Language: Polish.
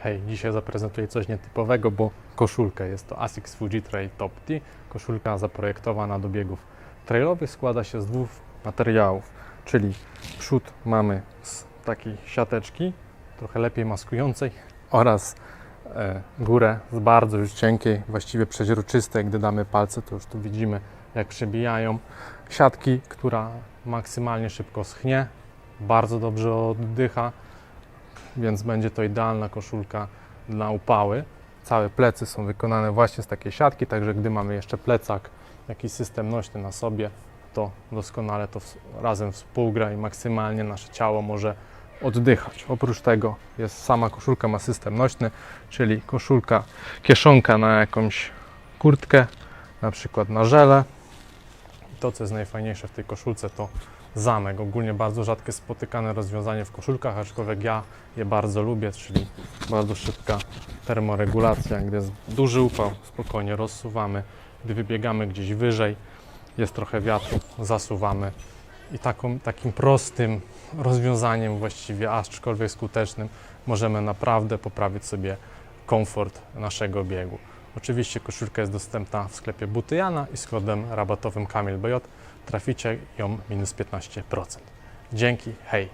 Hej, dzisiaj zaprezentuję coś nietypowego, bo koszulkę. Jest to Asics Fuji Trail Top T. Koszulka zaprojektowana do biegów trailowych składa się z dwóch materiałów, czyli przód mamy z takiej siateczki, trochę lepiej maskującej oraz e, górę z bardzo już cienkiej, właściwie przeźroczystej. Gdy damy palce, to już tu widzimy jak przebijają siatki, która maksymalnie szybko schnie, bardzo dobrze oddycha, więc będzie to idealna koszulka na upały. Całe plecy są wykonane właśnie z takiej siatki, także gdy mamy jeszcze plecak, jakiś system nośny na sobie, to doskonale to razem współgra i maksymalnie nasze ciało może oddychać. Oprócz tego jest sama koszulka ma system nośny, czyli koszulka, kieszonka na jakąś kurtkę, na przykład na żele. To, co jest najfajniejsze w tej koszulce, to zamek. Ogólnie bardzo rzadkie spotykane rozwiązanie w koszulkach, aczkolwiek ja je bardzo lubię, czyli bardzo szybka termoregulacja. Gdy jest duży upał, spokojnie rozsuwamy. Gdy wybiegamy gdzieś wyżej, jest trochę wiatru, zasuwamy. I taką, takim prostym rozwiązaniem właściwie, aczkolwiek skutecznym, możemy naprawdę poprawić sobie komfort naszego biegu. Oczywiście koszulka jest dostępna w sklepie Buty Jana i z kodem rabatowym Kamil BJ traficie ją minus 15%. Dzięki, hej!